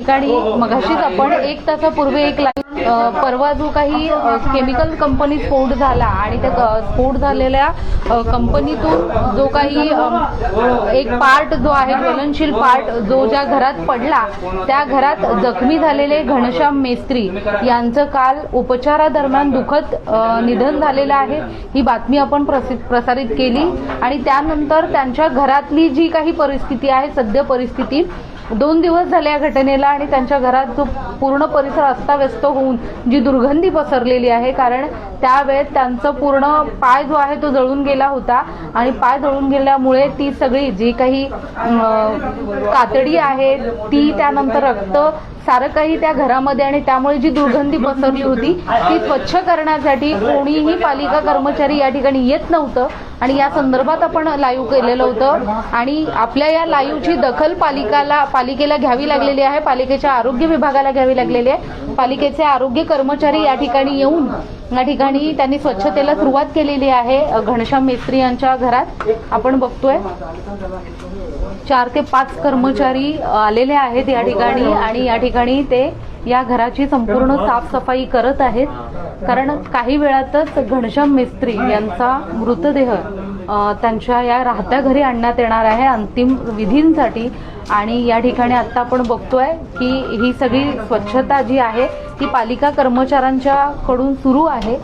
ठिकाणी मगाशीच आपण एक तासापूर्वी एक लाईव्ह परवा जो काही केमिकल कंपनी स्फोट झाला आणि त्या स्फोट झालेल्या कंपनीतून जो काही एक पार्ट जो आहे ज्वलनशील पार्ट जो ज्या घरात पडला त्या घरात जखमी झालेले घनश्याम मेस्त्री यांचं काल उपचारादरम्यान दुःखद निधन झालेलं आहे. ही बातमी आपण प्रसि- प्रसारित केली आणि त्यानंतर त्यांच्या घरातली जी काही परिस्थिती आहे सद्य परिस्थिती दोन दिवस झाले या घटनेला आणि त्यांच्या घरात जो पूर्ण परिसर अस्ताव्यस्त होऊन जी दुर्गंधी पसरलेली आहे कारण त्यावेळेस त्यांचं पूर्ण पाय जो आहे तो जळून गेला होता आणि पाय जळून गेल्यामुळे ती सगळी जी काही कातडी आहे ती त्यानंतर रक्त सारं काही त्या घरामध्ये आणि त्यामुळे जी दुर्गंधी पसरली होती ती स्वच्छ करण्यासाठी कोणीही पालिका कर्मचारी या ठिकाणी येत नव्हतं. आणि या संदर्भात आपण लाईव्ह केलेलं होतं. आणि आपल्या या लाईव्हची दखल पालिकाला पालिकेला घ्यावी लागलेली आहे. पालिकेच्या आरोग्य विभागाला घ्यावी लागलेली आहे. पालिकेचे आरोग्य कर्मचारी या ठिकाणी येऊन या ठिकाणी त्यांनी स्वच्छतेला सुरुवात केलेली आहे. घनश्याम मेस्त्री यांच्या घरात आपण बघतोय. चार ते पाच कर्मचारी आलेले आहेत या ठिकाणी. आणि या ठिकाणी ते या घराची संपूर्ण साफसफाई करत आहेत. कारण काही वेळातच घनश्याम मिस्त्री यांचा मृतदेह त्यांच्या या राहत्या घरी आणण्यात येणार आहे अंतिम विधींसाठी. आणि या ठिकाणी आता आपण बघतोय की ही सगळी स्वच्छता जी आहे ती पालिका कर्मचाऱ्यांच्या कडून सुरू आहे.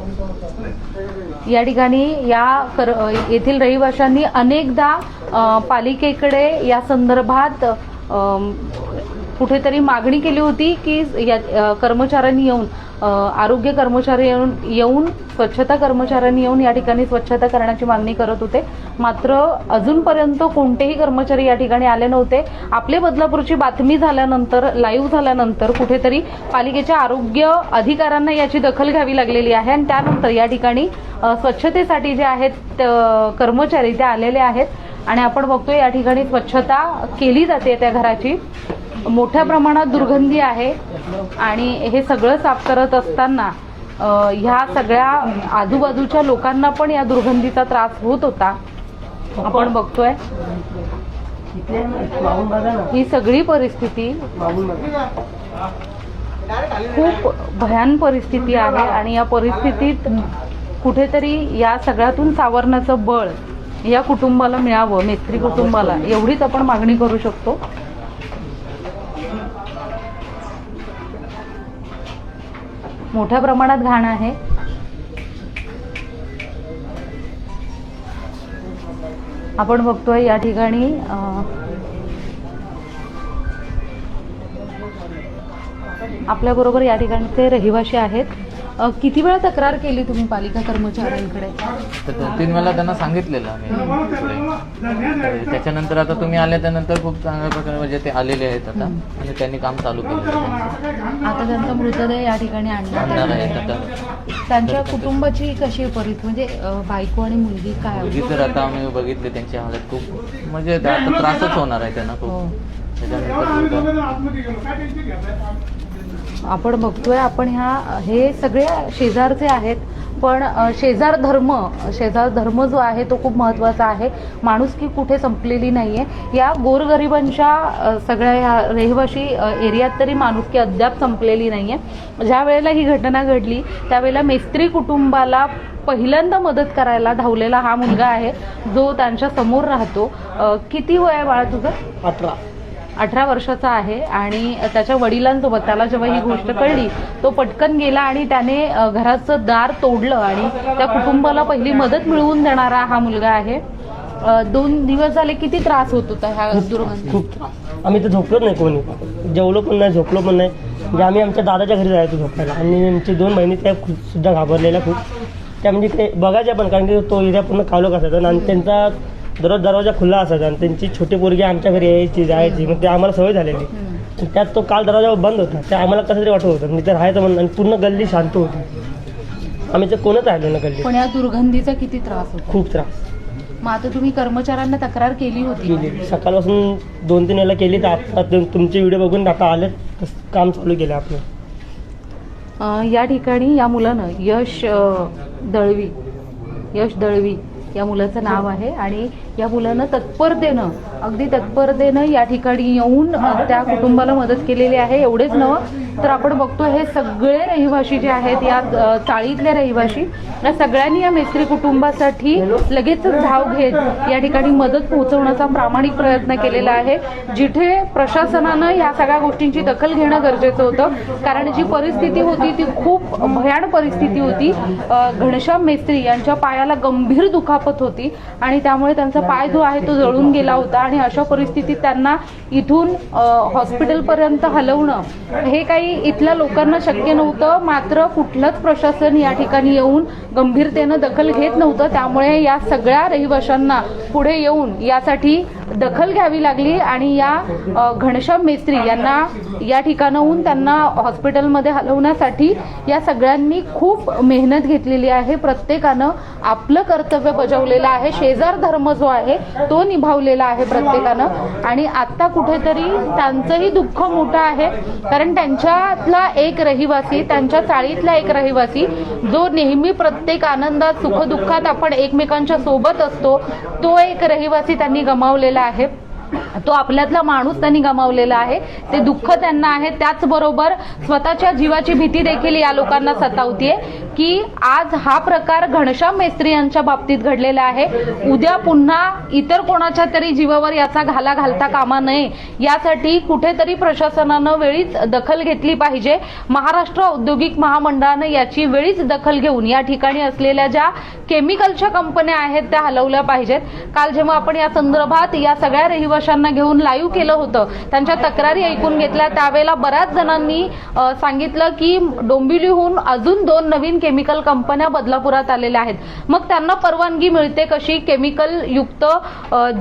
या ठिकाणी या कर येथील रहिवाशांनी अनेकदा पालिकेकडे या संदर्भात कुठेतरी मागणी केली होती की या कर्मचाऱ्यांनी येऊन आरोग्य कर्मचारी येऊन येऊन स्वच्छता कर्मचाऱ्यांनी येऊन या ठिकाणी स्वच्छता करण्याची मागणी करत होते. मात्र अजूनपर्यंत कोणतेही कर्मचारी या ठिकाणी आले नव्हते. आपले बदलापूरची बातमी झाल्यानंतर लाईव्ह झाल्यानंतर कुठेतरी पालिकेच्या आरोग्य अधिकाऱ्यांना याची दखल घ्यावी लागलेली आहे आणि त्यानंतर या ठिकाणी स्वच्छतेसाठी जे आहेत कर्मचारी ते आलेले आहेत. आणि आपण बघतोय या ठिकाणी स्वच्छता केली जाते त्या घराची. मोठ्या प्रमाणात दुर्गंधी आहे आणि हे सगळं साफ करत असताना ह्या सगळ्या आजूबाजूच्या लोकांना पण या दुर्गंधीचा त्रास होत होता. आपण बघतोय. ही सगळी परिस्थिती खूप भयान परिस्थिती आहे आणि या परिस्थितीत कुठेतरी या सगळ्यातून सावरण्याचं बळ या कुटुंबाला मिळावं मेस्त्री कुटुंबाला. एवढीच आपण मागणी करू शकतो. मोठ्या प्रमाणात घाण आहे. आपण बघतोय या ठिकाणी आपल्याबरोबर आपल्या बरोबर या ठिकाणचे रहिवासी आहेत. किती वेळा तक्रार केली तुम्ही पालिका कर्मचाऱ्यांकडे तर दोन तीन वेळा त्यांना सांगितलेलं आम्ही पुढे. त्याच्यानंतर आता तुम्ही आल्याच्यानंतर खूप चांगल्या प्रकारे म्हणजे ते आलेले आहेत आता आणि त्यांनी काम चालू आहे. आता त्यांचा मृतदेह या ठिकाणी आणणार आहेत आहे. आता त्यांच्या कुटुंबाची कशी परिस्थिती म्हणजे अ, बायको आणि मुलगी काय मुलगी तर आता आम्ही बघितले त्यांची हालत खूप म्हणजे आता त्रासच होणार आहे त्यांना हो. खूप त्याच्यानंतर आपण बघतोय आपण ह्या हे सगळे शेजारचे आहेत पण शेजार धर्म शेजार धर्म जो आहे तो खूप महत्त्वाचा आहे. माणुसकी कुठे संपलेली नाही आहे या गोरगरिबांच्या सगळ्या ह्या रहिवाशी एरियात तरी माणुसकी अद्याप संपलेली नाही आहे ज्या वेळेला ही घटना घडली त्यावेळेला मेस्त्री कुटुंबाला पहिल्यांदा मदत करायला धावलेला हा मुलगा आहे जो त्यांच्यासमोर राहतो. किती वय आहे बाळा तुझं? अठरा. अठरा वर्षाचा आहे आणि त्याच्या वडिलांसोबत त्याला जेव्हा ही गोष्ट कळली तो पटकन गेला आणि त्याने घराचं दार तोडलं आणि त्या कुटुंबाला पहिली मदत मिळवून देणारा हा मुलगा आहे. दोन दिवस झाले किती त्रास होत होता ह्या दुर्गंधी? खूप त्रास. आम्ही तर झोपलोच नाही कोणी. जेवलो पण नाही झोपलो पण नाही. म्हणजे आम्ही आमच्या दादाच्या घरी जायचो झोपायला. आणि आमची दोन बहिणी त्या सुद्धा घाबरलेल्या खूप. त्या म्हणजे ते बघायच्या पण कारण की तो एरिया पूर्ण कालोख असायचा आणि त्यांचा दररोज दरवाजा खुला असायचा आणि त्यांची छोटी पोरगी आमच्या घरी यायची जायची. मग ते आम्हाला सवय झालेली. त्यात तो काल दरवाजा बंद होता. ते आम्हाला कसं तरी वाटत होतं. म्हणजे ते राहायचं म्हणून आणि पूर्ण गल्ली शांत होती. आम्ही तर कोणच राहिलो ना गल्ली पण या दुर्गंधीचा किती त्रास होता? खूप त्रास. मग आता तुम्ही कर्मचाऱ्यांना तक्रार केली होती केली. सकाळपासून दोन तीन वेळेला केली. तर आता तुम- तुमचे व्हिडिओ बघून आता आले तसं काम चालू केलं आपलं. अ, या ठिकाणी या मुलानं यश अ, दळवी यश दळवी या मुलाचं नाव आहे आणि या मुलानं तत्परतेनं अगदी तत्परतेनं या ठिकाणी येऊन त्या कुटुंबाला मदत केलेली आहे. एवढेच नव्हे तर आपण बघतो हे सगळे रहिवाशी जे आहेत या चाळीतले रहिवाशी या सगळ्यांनी या मेस्त्री कुटुंबासाठी लगेच धाव घेत या ठिकाणी मदत पोहोचवण्याचा प्रामाणिक प्रयत्न केलेला आहे. जिथे प्रशासनानं या सगळ्या गोष्टींची दखल घेणं गरजेचं होतं कारण जी परिस्थिती होती ती खूप भयान परिस्थिती होती. घनश्याम मेस्त्री यांच्या पायाला गंभीर दुखापत होती आणि त्यामुळे त्यांचा पाय जो आहे तो जळून गेला होता आणि अशा परिस्थितीत त्यांना इथून हॉस्पिटलपर्यंत हलवणं हे काही इथल्या लोकांना शक्य नव्हतं. मात्र कुठलंच प्रशासन या ठिकाणी येऊन गंभीरतेनं दखल घेत नव्हतं. त्यामुळे या सगळ्या रहिवाशांना पुढे येऊन यासाठी दखल घ्यावी लागली आणि या घनश्याम मेस्त्री यांना या ठिकाणाहून त्यांना हॉस्पिटलमध्ये हलवण्यासाठी या सगळ्यांनी खूप मेहनत घेतलेली आहे. प्रत्येकानं आपलं कर्तव्य बजावलेलं आहे. शेजार धर्म जो आहे तो निभावलेला आहे प्रत्येकानं. आणि आता कुठेतरी त्यांचंही दुःख मोठं आहे. कारण त्यांच्यातला एक रहिवासी त्यांच्या चाळीतला एक रहिवासी जो नेहमी प्रत्येक आनंदात सुखदुःखात आपण एकमेकांच्या सोबत असतो तो एक रहिवासी त्यांनी गमावलेला आहे तो आपल्यातला माणूस त्यांनी गमावलेला आहे. ते दुःख त्यांना आहे. त्याचबरोबर स्वतःच्या जीवाची भीती देखील या लोकांना सतावतीये की आज हा प्रकार घनश्याम मेस्त्री यांच्या बाबतीत घडलेला आहे. उद्या पुन्हा इतर कोणाच्या तरी जीवावर याचा घाला घालता कामा नये. यासाठी कुठेतरी प्रशासनानं वेळीच दखल घेतली पाहिजे. महाराष्ट्र औद्योगिक महामंडळानं याची वेळीच दखल घेऊन या ठिकाणी असलेल्या ज्या केमिकलच्या कंपन्या आहेत त्या हलवल्या पाहिजेत. काल जेव्हा आपण या संदर्भात या सगळ्या रहिवाशांना घेऊन लाईव्ह केलं होतं. त्यांच्या तक्रारी ऐकून घेतल्या. त्यावेळेला बऱ्याच जणांनी सांगितलं की डोंबिवलीहून अजून दोन नवीन केमिकल कंपन्या बदलापुरात आलेल्या आहेत. मग त्यांना परवानगी मिळते कशी? केमिकल युक्त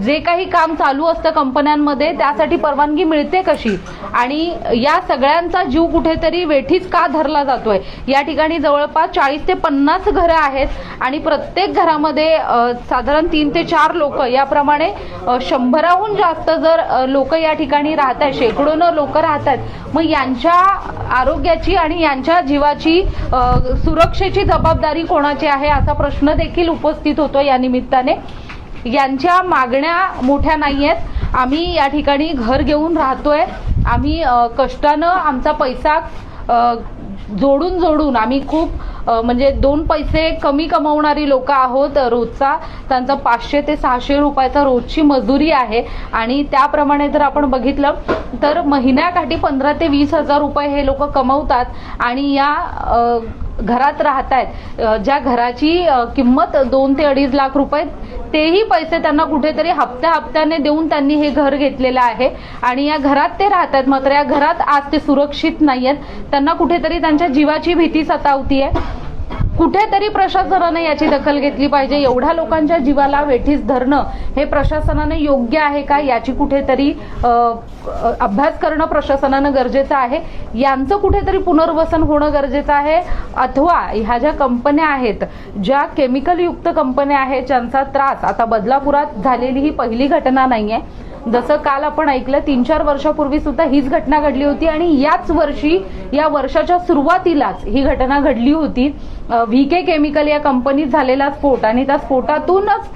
जे काही काम चालू असतं कंपन्यांमध्ये त्यासाठी परवानगी मिळते कशी? आणि या सगळ्यांचा जीव कुठेतरी वेठीच का धरला जातोय? या ठिकाणी जवळपास चाळीस ते पन्नास घरं आहेत आणि प्रत्येक घरामध्ये साधारण तीन ते चार लोक. याप्रमाणे शंभराहून जास्त जर लोक या ठिकाणी राहत आहेत शेकडोनं लोक राहत आहेत मग यांच्या आरोग्याची आणि यांच्या जीवाची सुरक्षेची जबाबदारी कोणाची आहे असा प्रश्न देखील उपस्थित होतो या निमित्ताने. यांच्या मागण्या मोठ्या नाही आहेत आम्ही या ठिकाणी घर घेऊन राहतोय. आम्ही कष्टानं आमचा पैसा जोडून जोडून आम्ही खूप म्हणजे दोन पैसे कमी कमवणारी लोक आहोत रोजचा. त्यांचा पाचशे ते सहाशे रुपयाचा रोजची मजुरी आहे. आणि त्याप्रमाणे जर आपण बघितलं तर महिन्याकाठी पंधरा ते वीस हजार रुपये हे लोक कमवतात. आणि या घरात राहत आहेत ज्या घराची किंमत दोन ते अडीच लाख रुपये तेही पैसे त्यांना कुठेतरी हप्त्या हप्त्याने देऊन त्यांनी हे घर घेतलेलं आहे. आणि या घरात ते राहत आहेत मात्र या घरात आज ते सुरक्षित नाही आहेत त्यांना कुठेतरी त्यांच्या जीवाची भीती सतावतीये. कुठेतरी प्रशासनाने याची दखल घेतली पाहिजे. एवढ्या लोकांच्या जीवाला वेठीस धरणं हे प्रशासनाने योग्य आहे का? याची कुठेतरी अभ्यास करणं प्रशासनानं गरजेचं आहे. यांचं कुठेतरी पुनर्वसन होणं गरजेचं आहे. अथवा ह्या ज्या कंपन्या आहेत ज्या केमिकल युक्त कंपन्या आहेत ज्यांचा त्रास आता बदलापुरात झालेली ही पहिली घटना नाहीये. जसं काल आपण ऐकलं तीन चार वर्षापूर्वी सुद्धा हीच घटना घडली होती आणि याच वर्षी या वर्षाच्या सुरुवातीलाच ही घटना घडली होती. व्ही के केमिकल या कंपनीत झालेला स्फोट आणि त्या स्फोटातूनच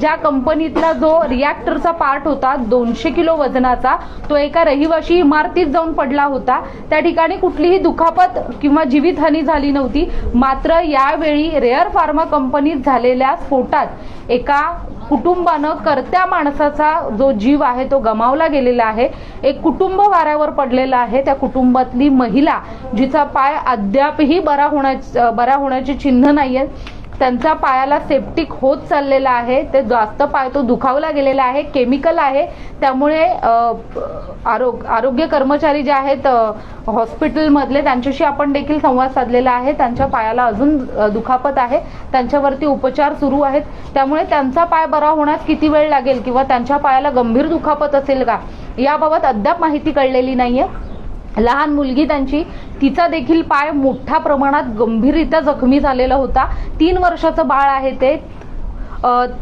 ज्या कंपनीतला जो रिॲक्टरचा पार्ट होता दोनशे किलो वजनाचा तो एका रहिवाशी इमारतीत जाऊन पडला होता. त्या ठिकाणी कुठलीही दुखापत किंवा जीवितहानी झाली नव्हती. मात्र यावेळी रेअर फार्मा कंपनीत झालेल्या स्फोटात एका कुटुंबानं करत्या माणसाचा जो जीव आहे तो गमावला गेलेला आहे. एक कुटुंब वाऱ्यावर पडलेलं आहे. त्या कुटुंबातली महिला जिचा पाय अद्यापही बरा होण्याच बरा होण्याची चिन्ह नाहीये. त्यांचा पायाला सेप्टिक होत चाललेला आहे. ते जास्त पाय तो दुखावला गेलेला आहे. केमिकल आहे. त्यामुळे आरोग्य आरोग्य कर्मचारी जे आहेत हॉस्पिटलमधले त्यांच्याशी आपण देखील संवाद साधलेला आहे. त्यांच्या पायाला अजून दुखापत आहे. त्यांच्यावरती उपचार सुरू आहेत. त्यामुळे त्यांचा पाय बरा होण्यास किती वेळ लागेल? किंवा त्यांच्या पायाला गंभीर दुखापत असेल का? याबाबत अद्याप माहिती कळलेली नाहीये. लहान मुलगी त्यांची तिचा देखील पाय मोठ्या प्रमाणात गंभीररित्या जखमी झालेला होता. तीन वर्षाचं बाळ आहे ते.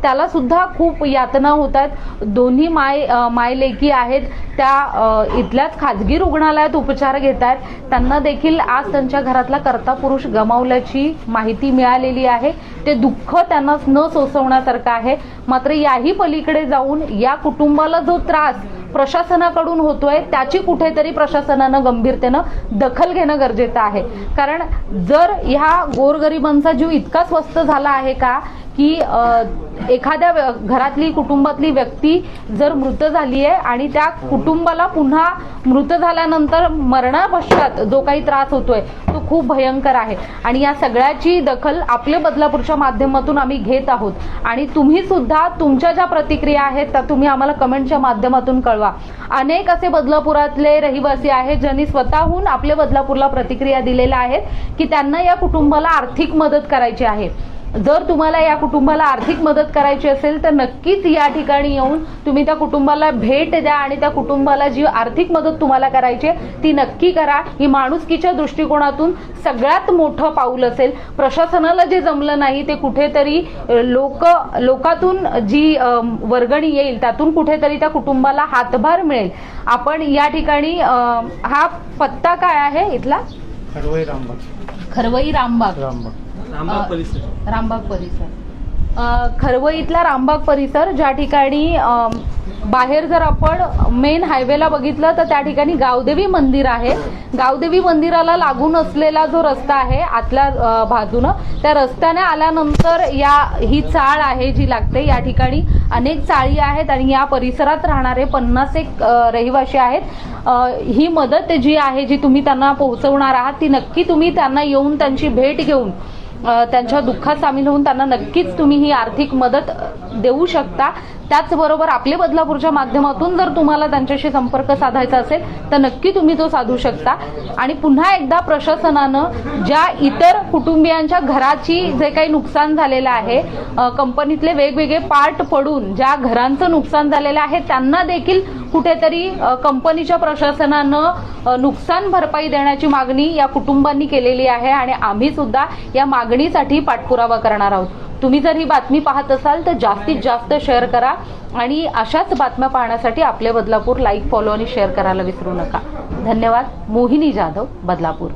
त्याला सुद्धा खूप यातना होत आहेत. दोन्ही माय मायलेकी आहेत. त्या इथल्याच खाजगी रुग्णालयात उपचार घेत आहेत. त्यांना देखील आज त्यांच्या घरातला कर्ता पुरुष गमावल्याची माहिती मिळालेली आहे. ते दुःख त्यांना न सोसवण्यासारखं आहे. मात्र याही पलीकडे जाऊन या कुटुंबाला जो त्रास प्रशासनाकडून होतोय त्याची कुठेतरी प्रशासनानं गंभीरतेनं दखल घेणं गरजेचं आहे. कारण जर ह्या गोरगरिबांचा जीव इतका स्वस्त झाला आहे का की एखाद्या घरातली कुटुंबातली व्यक्ती जर मृत झाली आहे आणि त्या कुटुंबाला पुन्हा मृत झाल्यानंतर मरणापश्चात जो काही त्रास होतोय तो खूप भयंकर आहे. आणि या सगळ्याची दखल आपल्या बदलापूरच्या माध्यमातून आम्ही घेत आहोत. आणि तुम्ही सुद्धा तुमच्या ज्या प्रतिक्रिया आहेत त्या तुम्ही आम्हाला कमेंटच्या माध्यमातून कळवा. अनेक असे बदलापुरातले रहिवासी आहेत ज्यांनी स्वतःहून आपल्या बदलापूरला प्रतिक्रिया दिलेल्या आहेत की त्यांना या कुटुंबाला आर्थिक मदत करायची आहे. जर तुम्हाला या कुटुंबाला आर्थिक मदत करायची असेल तर नक्कीच या ठिकाणी येऊन तुम्ही त्या कुटुंबाला भेट द्या आणि त्या कुटुंबाला जी आर्थिक मदत तुम्हाला करायची आहे ती नक्की करा. ही माणुसकीच्या दृष्टिकोनातून सगळ्यात मोठं पाऊल असेल. प्रशासनाला जे जमलं नाही ते कुठेतरी लोक लोकातून जी वर्गणी येईल त्यातून कुठेतरी त्या कुटुंबाला हातभार मिळेल. आपण या ठिकाणी हा पत्ता काय आहे इथला? खरवई रामबाग. खरवई रामबाग. रामबाग. रामबाग परिसर. रामबाग परिसर. अ, खरवईतला रामबाग परिसर ज्या ठिकाणी बाहेर जर आपण मेन हायवेला बघितलं तर त्या ठिकाणी गावदेवी मंदिर आहे. गावदेवी मंदिराला लागून असलेला जो रस्ता आहे आतल्या बाजूनं त्या रस्त्याने आल्यानंतर या ही चाळ आहे जी लागते. या ठिकाणी अनेक चाळी आहेत आणि या परिसरात राहणारे पन्नास एक रहिवासी आहेत. ही मदत जी आहे जी तुम्ही त्यांना पोहोचवणार आहात ती नक्की तुम्ही त्यांना येऊन त्यांची भेट घेऊन त्यांच्या दुःखात सामील होऊन त्यांना नक्कीच तुम्ही ही आर्थिक मदत देऊ शकता. त्याचबरोबर आपले बदलापूरच्या माध्यमातून जर तुम्हाला त्यांच्याशी संपर्क साधायचा असेल तर नक्की तुम्ही तो साधू शकता. आणि पुन्हा एकदा प्रशासनानं ज्या इतर कुटुंबियांच्या घराची जे काही नुकसान झालेलं आहे कंपनीतले वेगवेगळे पार्ट पडून ज्या घरांचं नुकसान झालेलं आहे त्यांना देखील कुठेतरी कंपनीच्या प्रशासनानं नुकसान भरपाई देण्याची मागणी या कुटुंबांनी केलेली आहे. आणि आम्ही सुद्धा या मागणीसाठी पाठपुरावा करणार आहोत. तुम्ही जर ही बातमी पाहत असाल तर जास्तीत जास्त शेअर करा आणि अशाच बातम्या पाहण्यासाठी आपले बदलापूर लाईक फॉलो आणि शेअर करायला विसरू नका. धन्यवाद. मोहिनी जाधव बदलापूर.